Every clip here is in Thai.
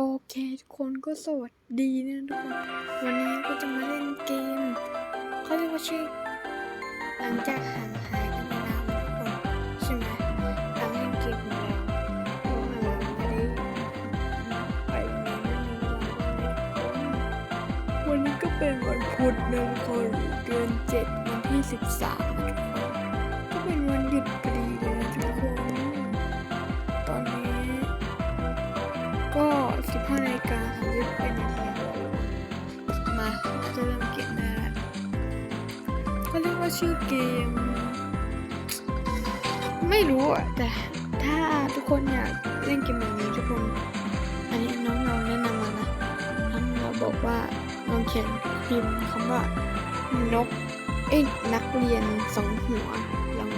โอเคทุกคนก็สวัสดีนะทุกคนวันนี้ก็จะมาเล่นเกมเขาเรียกว่าชื่อหลังจากห่างหายกันไปนานทุกคนใช่ไหมเราเล่นเกมของเราเพราะว่าเราไม่ได้ไปไหนไม่มีเวลาเลยทุกคนวันนี้ก็เป็นวันพุธนะทุกคนเดือนเจ็ดวันที่สิบสามทุกคนก็เป็นวันหยุดพอดี ว่าชื่อเกม ไม่รู้อะ แต่ถ้าทุกคนอยากเล่นเกมแบบนี้ทุกคน อันนี้น้องเราแนะนำมานะน้องเราบอกว่าลองเขียนพิมพ์คำว่านกเอ้ยนักเรียนสองหัวลอง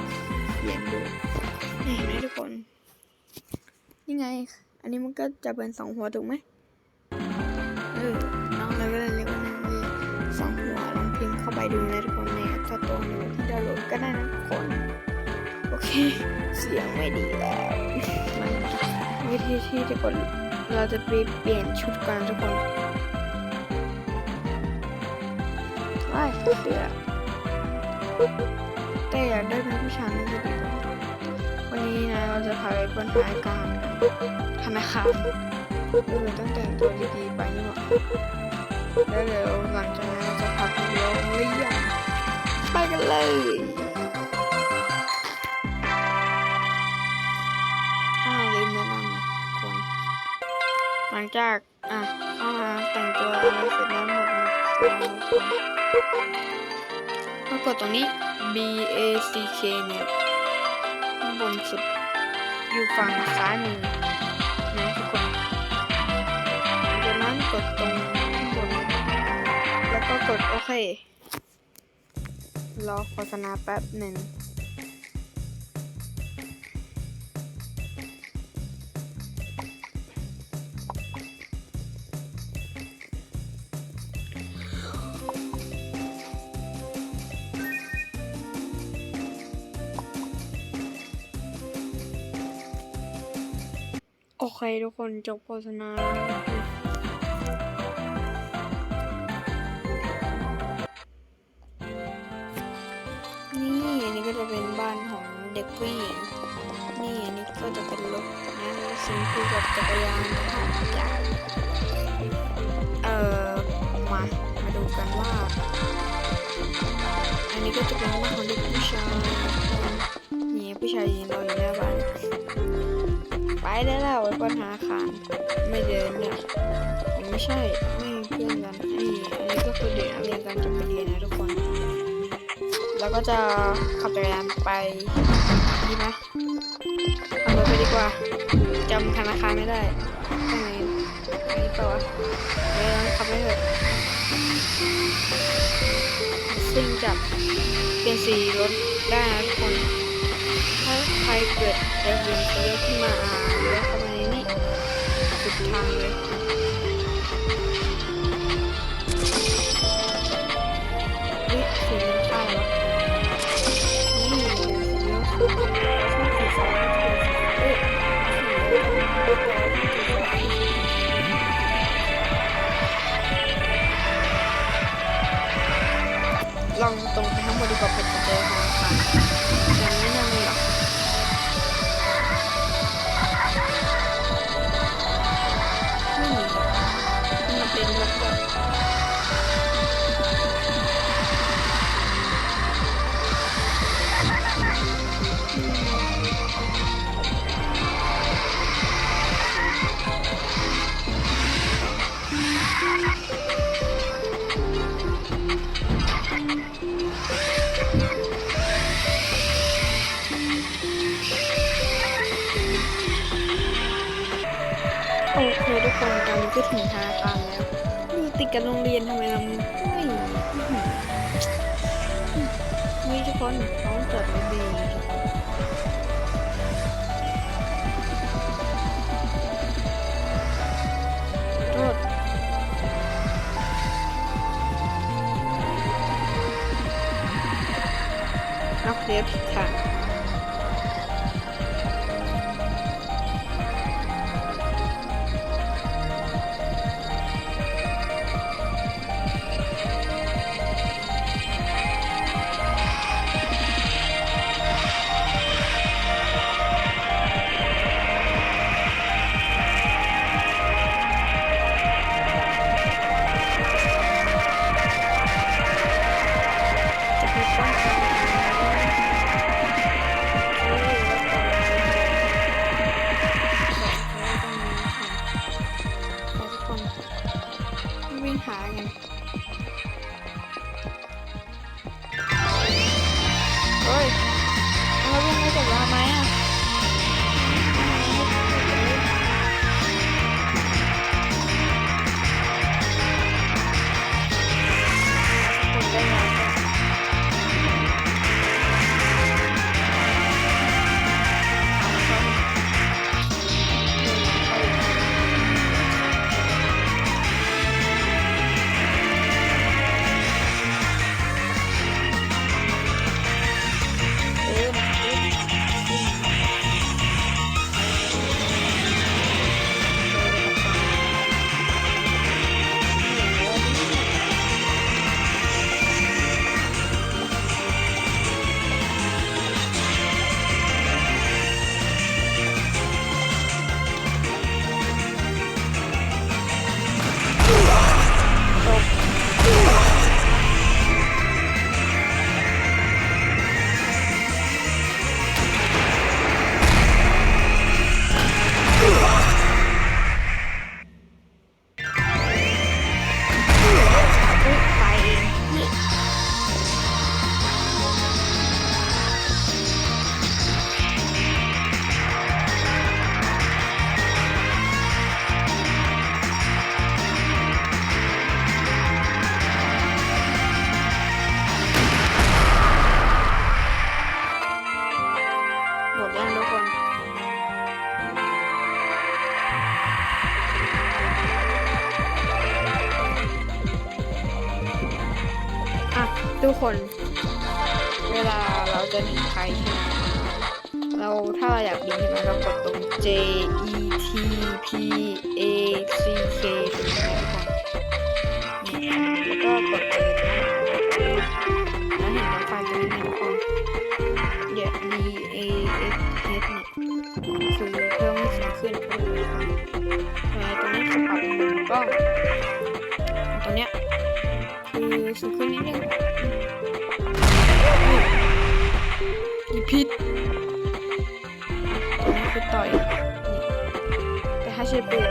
เขียนดูเห็นไหมทุกคนนี่ไง อันนี้มันก็จะเป็นสองหัวถูกไหมเออน้องเลยก็เลยเรียกว่านักเรียนสองหัวลองพิมพ์เข้าไปดูนะ โหลดก็ได้นะทุกคน โอเค เสียงไม่ดีแล้ว วิธีที่ทุกคนเราจะไปเปลี่ยนชุดก่อนทุกคนว้ายเสือแต่อยากได้เป็นผู้ชายไม่จะดีกว่าวันนี้นะเราจะพาไปบนหายการกันธนาคารเออต้องแต่งตัวดีๆไปนี่หว่าแล้วเดี๋ยวหลังจากนั้นเราจะพาไปเลี้ยวเรียง ไปกันเลยอ่าลืมแนะนำคนหลังจาก อะเข้ามาแต่งตัวเสร็จแล้วหมดนะก็กดตรงนี้ B A C K เนี่ยข้างบนสุด อยู่ฝั่งซ้ายมือนะทุกคนจากนั้นกดตรงข้างบน แล้วก็กดโอเค รอโฆษณาแป๊บหนึ่งโอเคทุกคนจบโฆษณา ด็กผู้หญิงนี่อันนี้ก็จะเป็นรถนะซิงคู่กับจักรยานนะคะจากเอ่อมา มาดูกันว่า อันนี้ก็จะเป็นบ้านของเด็กผู้ชายนี่ผู้ชายยืนรออยู่หน้าบ้านไปได้แล้วไว้ปัญหาขานไม่เดินเนี่ยไม่ใช่ไม่เพื่อนกันไอ้อันนี้ก็คือเด็กนักเรียนกันจะไปเรียนนะทุกคน แล้วก็จะขับจักรยานไปดีไหมขับรถไปดีกว่าจำธนาคารไม่ได้ทางไหนอันนี้ต่อวะเดี๋ยวขับไปเถอะซึ่งจับเปลี่ยนสีรถได้นะทุกคนถ้าใครเกิดจะยิงเลี้ยวขึ้นมาอ่าเลี้ยวเข้ามาในนี่สุดทางเลย โอเคทุกคนตอนนี้ก็ถึงธนาคารแล้วอยู่ติดกับโรงเรียนทำไมเราไม่อื้อหือนี่ทุกคนต้องจอดรถดีโทษเอาเคลียร์ผิดทาง คน เวลาเราจะหนีใครใช่ไหมเราถ้าเราอยากบินใช่ไหมเรากดตรง J E T P A C K ใช่ไหม ต่อยนี่แต่ถ้าใช้ปืน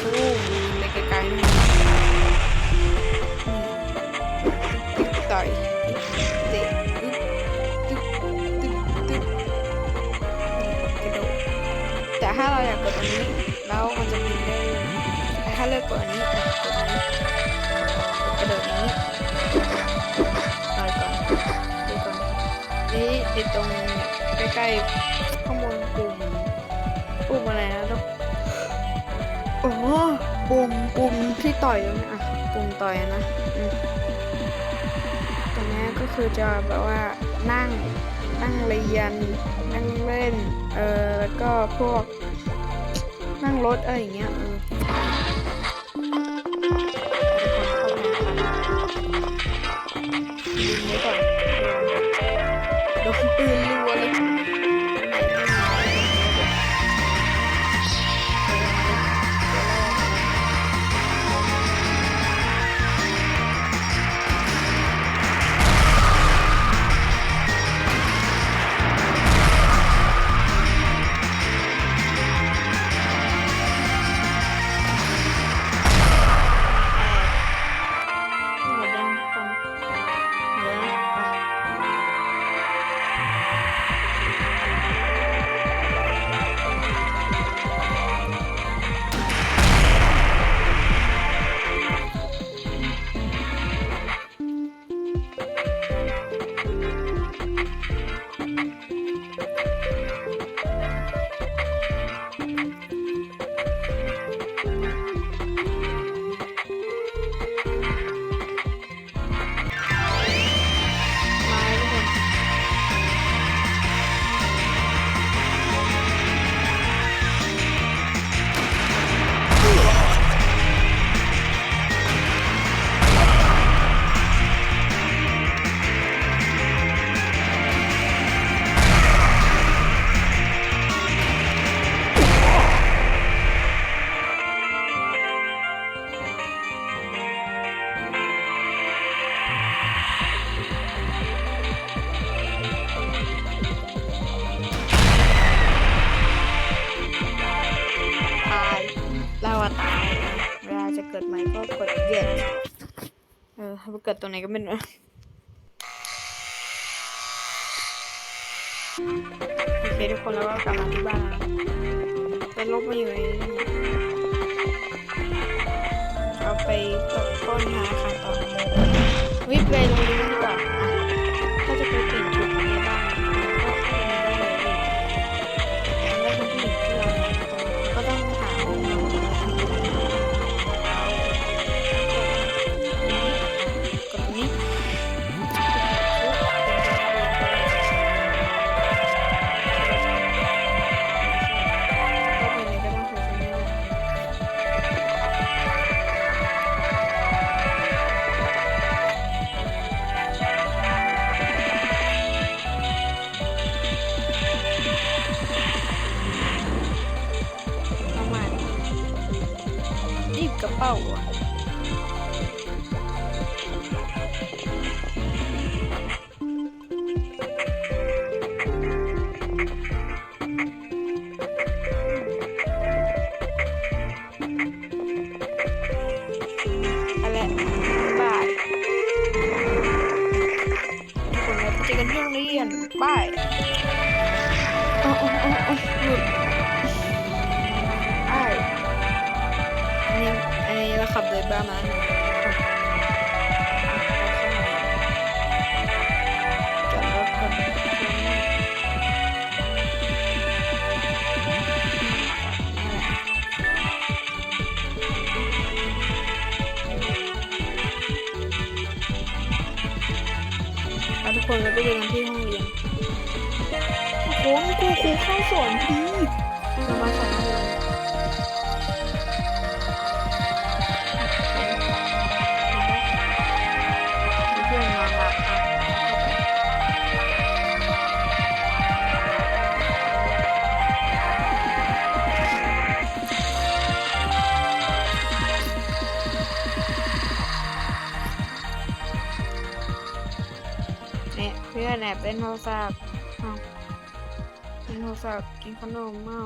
โอ้ไปไกลๆนี่นี่ตึกต่อยเตะตึ๊บตึ๊บตึ๊บตึ๊บนี่กระโดดแต่ถ้าเราอยากกดอันนี้แล้วมันจะบินได้แต่ถ้าเลือกกดอันนี้กดอันนี้กระโดดนี้ นี่ไอตรงใกล้ๆข้างบนปุ่มปุ่มอะไรนะลูกโอ้ปุ่มปุ่มที่ต่อยตรงนี้อะปุ่มต่อยนะตรงนี้ก็คือจะแบบว่านั่งนั่งเรียนนั่งเล่นเออแล้วก็พวกนั่งรถอะไรอย่างเงี้ยเออ ปืนรัวเลย เกิดตรงไหนก็ไม่รู้โอเคทุกคนแล้วก็กลับมาที่บ้านเป็นลบมาอยู่ในนี้เอาไปตกก้นหาคารต่อวิ่งไปโรงเรียน นี่กร โอ้กูครูเข้าสอนดีเรามาสอนเรียนเพื่อนนอนหลับอะเนี่ยเพื่อนแอบเล่นโทรศัพท์ เอาเล่นโทรศัพท์กินขนมเมา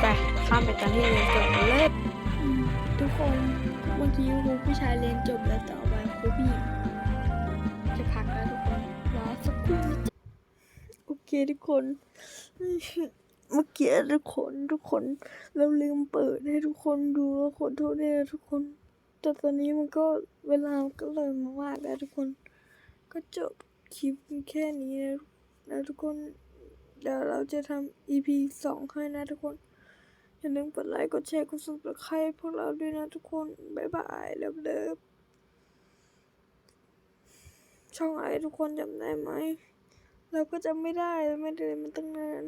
ไปข้ามไปตอนที่เรียนจบเลยทุกคนเมื่อกี้ครูผู้ชายเรียนจบแล้วต่อไปครูผู้หญิง เคทุกคน เมื่อกี้ทุกคนทุกคน เราลืมเปิดให้ทุกคนดูขอโทษด้วยนะทุกคนแต่ตอนนี้มันก็เวลาก็เลยมามากแล้วทุกคน ก็จบคลิปแค่นี้นะนะทุกคน เดี๋ยวเราจะทำ EP สองให้นะทุกคนอย่าลืมกดไลค์กดแชร์กด subscribe พวกเราด้วยนะทุกคน บ๊ายบายเลิฟเลิฟช่องอะไรทุกคนจำได้ไหม เราก็จำไม่ได้ไม่ได้มันตั้งนาน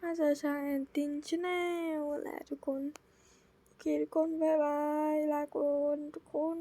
น่าจะชาแอนตินชแนลแหละทุกคน โอเคทุกคน บ๊ายบาย ลาก่อนทุกคน